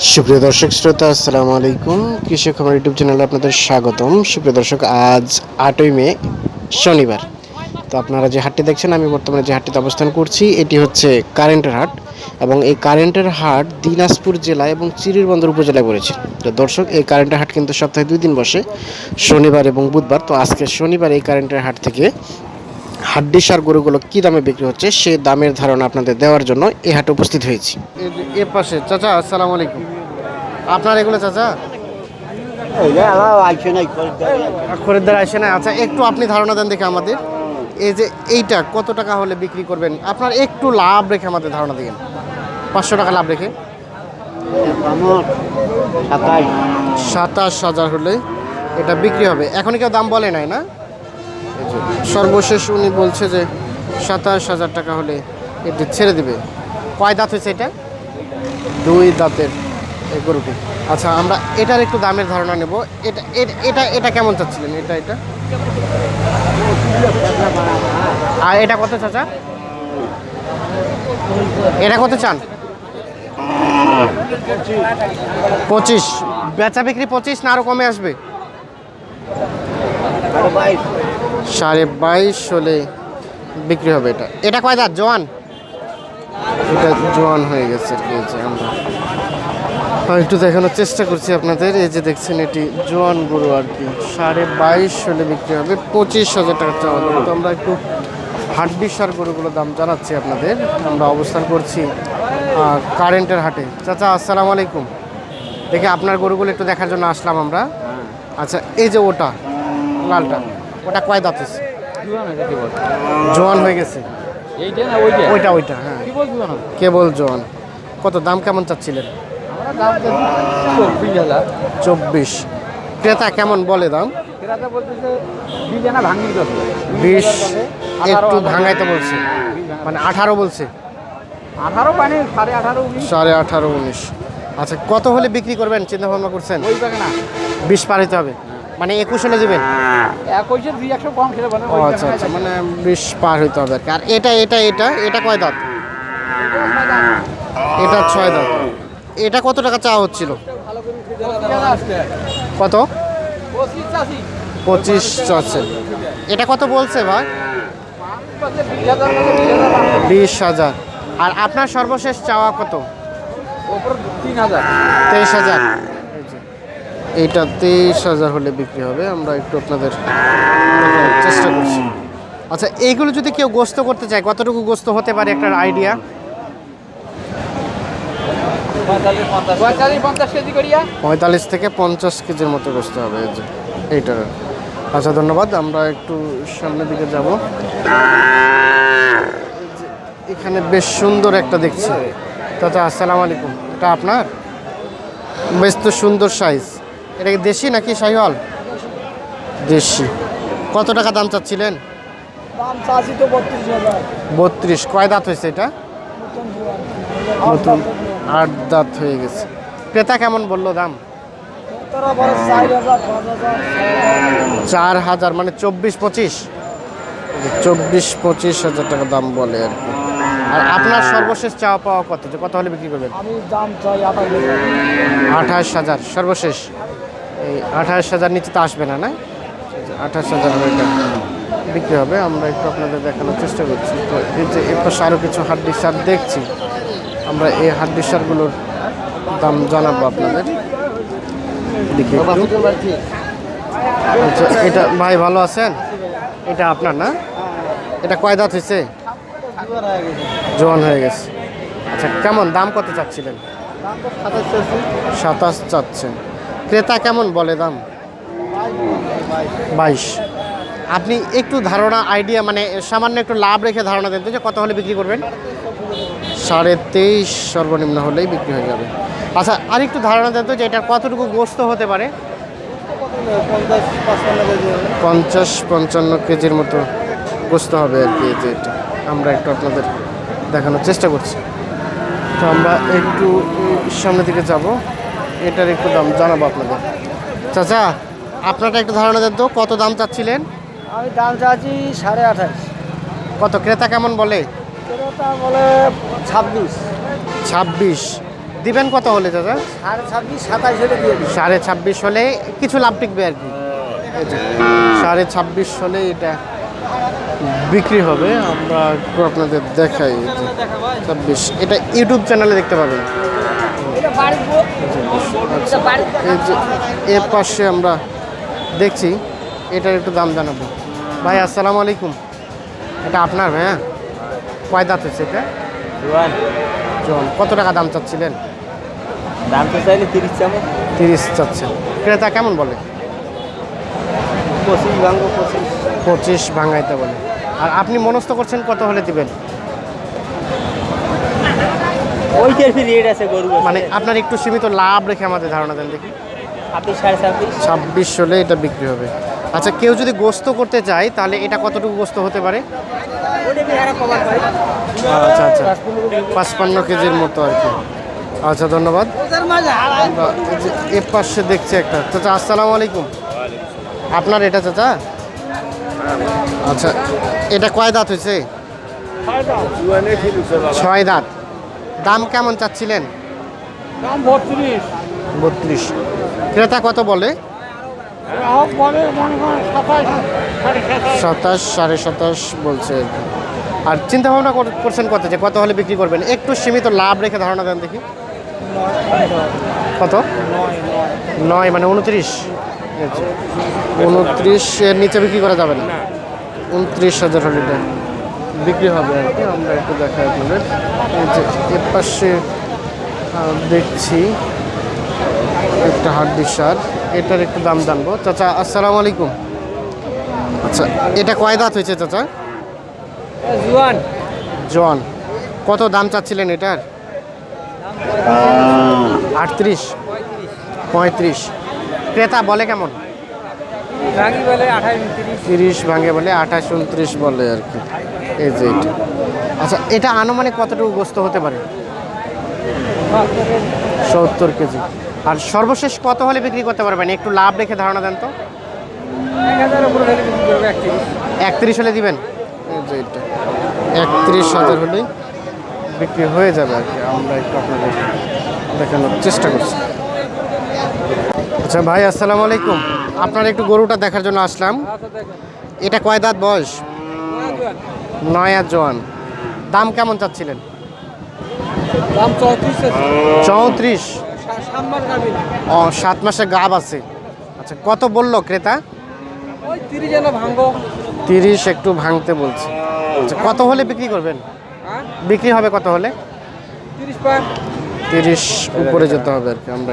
সুপ্রিয় দর্শক শ্রোতা, আসসালামু আলাইকুম। কৃষক আমার ইউটিউব চ্যানেলে আপনাদের স্বাগতম। সুপ্রিয় দর্শক, আজ আটই মে, শনিবার। তো আপনারা যে হাটটি দেখছেন, আমি বর্তমানে যে হাটটিতে অবস্থান করছি, এটি হচ্ছে কারেন্টের হাট এবং এই কারেন্টের হাট দিনাজপুর জেলা এবং চিরিরবন্দর উপজেলায় পড়েছে। তো দর্শক, এই কারেন্টের হাট কিন্তু সপ্তাহে দুই দিন বসে, শনিবার এবং বুধবার। তো আজকে শনিবার এই কারেন্টের হাট থেকে হাড্ডি সার গরুগুলো কী দামে বিক্রি হচ্ছে সে দামের ধারণা আপনাদের দেওয়ার জন্য এই হাটে উপস্থিত হয়েছি। এ পাশে, চাচা, আসসালামু আলাইকুম। আপনার এগুলো, চাচা? খরিদ্দার আসে না আচ্ছা একটু আপনি ধারণা দেন দেখে আমাদের। এই যে এইটা কত টাকা হলে বিক্রি করবেন? আপনার একটু লাভ রেখে আমাদের ধারণা দিন পাঁচশো টাকা লাভ রেখে। সাতাশ হাজার হলে এটা বিক্রি হবে। এখনই কেউ দাম বলে নাই না? সর্বশেষ উনি বলছে যে সাতাশ হাজার টাকা হলে এটি ছেড়ে দিবে। কয় দাঁত হয়েছে এটা? দুই দাঁতের এই গরুটি। আচ্ছা আমরা এটার একটু দামের ধারণা নেব। এটা এটা এটা কেমন চাচ্ছিলেন? এটা এটা? আর এটা কত চাচা? এটা কত চান? পঁচিশ। বেচা বিক্রি পঁচিশ না আরও কমে আসবে? সাড়ে বাইশ হলে বিক্রি হবে এটা। এটা কয় দাঁত? জোয়ান? এটা জোয়ান হয়ে গেছে আর কি আমরা। একটু দেখানোর চেষ্টা করছি আপনাদের, এই যে দেখছেন এটি জোয়ান গরু আর কি। সাড়ে বাইশ হলে বিক্রি হবে, পঁচিশ হাজার টাকা চাওয়া তো আমরা একটু হাড্ডি গরুগুলোর দাম জানাচ্ছি আপনাদের। আমরা অবস্থান করছি কারেন্টের হাটে। চাচা, আসসালামু আলাইকুম। দেখে আপনার গরুগুলো একটু দেখার জন্য আসলাম আমরা। আচ্ছা এই যে ওটা, লালটা। ওটা কয় দাঁত হয়েছে? জোয়ান হয়ে গেছে। এইটা না ওইটা? ওইটা ওইটা হ্যাঁ। কেবল জোয়ান। কত দাম কেমন চাচ্ছিলেন? আমরা দাম চব্বিশ ক্রেতা কেমন বলে দাম? বিশ একটু ভাঙাইতে বলছে। মানে আঠারো বলছে। পানি সাড়ে আঠারো উনিশ। আচ্ছা কত হলে বিক্রি করবেন? চিন্তা ভাবনা করছেন? ওই পাকে না। বিশ পার হতে হবে। মানে একুশে দুই একশো কম খেলে ও আচ্ছা আচ্ছা মানে বিশ পার হইতে হবে। আর এটা এটা এটা এটা কয় দাঁত? এটা ছয় দাঁত। এটা কত টাকা চাওয়া হচ্ছিল? কত? পঁচিশ চাচ্ছে এটা কত বলছে ভাই? বিশ হাজার। আর আপনার সর্বশেষ চাওয়া কত? তিন হাজার। তেইশ হাজার। এইটা তেইশ হাজার হলে বিক্রি হবে। আমরা একটু আপনাদের চেষ্টা করছি। আচ্ছা এইগুলো যদি কেউ গোস্ত করতে চায় কতটুকু গোস্ত হতে পারে একটা আইডিয়া? পঁয়তাল্লিশ থেকে পঞ্চাশ কেজির মতো গোস্ত হবে এই এইটার। আচ্ছা ধন্যবাদ। আমরা একটু সামনের দিকে যাব। এখানে বেশ সুন্দর একটা দেখছি। চাচা আসসালামু আলাইকুম। এটা আপনার? বেশ তো সুন্দর সাইজ এটা কি দেশি নাকি শাহিওয়াল? দেশি। কত টাকা দাম চাচ্ছিলেন? বত্রিশ কয় দাঁত হয়েছে এটা? নতুন আট দাঁত হয়ে গেছে। ক্রেতা কেমন বলল দাম? চার হাজার চার মানে চব্বিশ পঁচিশ? চব্বিশ পঁচিশ হাজার টাকা দাম বলে আর কি। আর আপনার সর্বশেষ চাওয়া পাওয়া কত? যে কত হলে বিক্রি করবেন? আমি দাম চাই আঠাশ হাজার সর্বশেষ? এই আঠাশ হাজার নিচে তো আসবে না না? আঠাশ হাজার বিক্রি হবে আমরা একটু আপনাদের দেখানোর চেষ্টা করছি। তো এই যে এর পাশে আরও কিছু হাড্ডি সার দেখছি আমরা এই হাড্ডি সারগুলোর দাম জানাব আপনাদের। দেখি আচ্ছা এটা ভাই ভালো আছেন? এটা আপনার না? এটা কয় দাঁত হয়েছে? জোয়ান হয়ে গেছে। আচ্ছা কেমন? দাম কত চাচ্ছিলেন? সাতাশ চাচ্ছেন। ক্রেতা কেমন বলে দাম? বাইশ। আপনি একটু ধারণা আইডিয়া মানে সামান্য একটু লাভ রেখে ধারণা দেন তো যে কত হলে বিক্রি করবেন? সাড়ে তেইশ সর্বনিম্ন হলেই বিক্রি হয়ে যাবে। আচ্ছা আর একটু ধারণা দেন তো যে এটা কতটুকু গোস্ত হতে পারে। পঞ্চাশ পঞ্চান্ন কেজির মতো গোস্ত হবে আর কি যে এটা। আমরা একটু আপনাদের দেখানোর চেষ্টা করছি। তো আমরা একটু সামনের দিকে যাব। এটার একটু দাম জানাব আপনাদের। চাচা আপনারটা একটু ধারণা দেন তো কত দাম চাচ্ছিলেন? আমি দাম চাচ্ছি সাড়ে আঠাশ। কত? ক্রেতা কেমন বলে? ক্রেতা বলে ছাব্বিশ। ছাব্বিশ। দিবেন কত হলে দাদা সাড়ে ছাব্বিশ সাতাশ হলে দিয়ে দিই সাড়ে ছাব্বিশ হলে কিছু লাভ টিকবে আর কি। সাড়ে ছাব্বিশ হলে এটা বিক্রি হবে। আমরা আপনাদের দেখাই। ছাব্বিশ এটা ইউটিউব চ্যানেলে দেখতে পাবেন। এর পাশে আমরা দেখছি এটার একটু দাম জানাব। ভাই আসসালামু আলাইকুম। এটা আপনার হ্যাঁ? কয় দাঁত হচ্ছে এটা? জন কত টাকা দাম চাচ্ছিলেন? দাম তো চাইলে তিরিশ চামচ তিরিশ চাচ্ছেন। ক্রেতা কেমন বলে? পঁচিশ ভাঙ্গ পঁচিশ। পঁচিশ ভাঙাইতে বলে। আর আপনি মনস্থ করছেন কত হলে দিবেন? ওইটার ফি রেট আছে গরু মানে আপনার একটু সীমিত লাভ রেখে আমাদের ধারণা দেন দেখি। ছাব্বিশ সাড়ে ছাব্বিশ। ছাব্বিশ হলে এটা বিক্রি হবে। আচ্ছা কেউ যদি গোস্ত করতে চায় তাহলে এটা কতটুকু গোস্ত হতে পারে? আচ্ছা আচ্ছা। পাঁচপান্ন কেজির মতো আর কি। আচ্ছা ধন্যবাদ। এ পাশে দেখছি একটা। চাচা আসসালামু আলাইকুম। আপনার এটা চাচা? আচ্ছা এটা কয় দাঁত হয়েছে? ছয় দাঁত। দাম কেমন চাচ্ছিলেন? দাম বত্রিশ। বত্রিশ। ক্রেতা কত বলে? সাতাশ সাড়ে সাতাশ। বলছে। আর চিন্তা ভাবনা করছেন কত? যে কত হলে বিক্রি করবেন? একটু সীমিত লাভ রেখে ধারণা দেন দেখি। কত? নয় মানে উনত্রিশ। উনত্রিশ এর নিচে বিক্রি করা যাবে না। উনত্রিশ হাজার হলে বিক্রি হবে আর কি আমরা একটু দেখাই আপনাদের। এই যে এর পাশে দেখছি একটা হাড্ডি সার এটার একটু দাম জানব। চাচা আসসালামু আলাইকুম। আচ্ছা এটা কয় দাঁত হয়েছে চাচা? জুয়ান। জন কত দাম চাচ্ছিলেন এটার? আটত্রিশ। পঁয়ত্রিশ। ক্রেতা বলে কেমন? তিরিশ ভাঙে বলে আঠাশ উনত্রিশ বলে আর কি। এই যে এটা। আচ্ছা এটা আনুমানিক কতটুকু গোস্ত হতে পারে? সত্তর কেজি। আর সর্বশেষ কত হলে বিক্রি করতে পারবেন? একটু লাভ রেখে ধারণা দেন তো। একত্রিশ। হলে দিবেন? একত্রিশ হাজার হলেই বিক্রি হয়ে যাবে আর কি। আমরা একটু আপনাদের দেখানোর চেষ্টা করছি। আচ্ছা ভাই আসসালামু আলাইকুম। আপনার একটু গরুটা দেখার জন্য আসলাম। আচ্ছা এটা কয় দাঁত বয়স? নয় জোয়ান। দাম কেমন চাচ্ছিলেন? চৌত্রিশ। চৌত্রিশ ও, সাত মাসে গাব আছে। আচ্ছা কত বলল ক্রেতা? তিরিশ একটু ভাঙতে বলছে। আচ্ছা কত হলে বিক্রি করবেন? বিক্রি হবে কত হলে? তিরিশ উপরে যেতে হবে আর কি, আমরা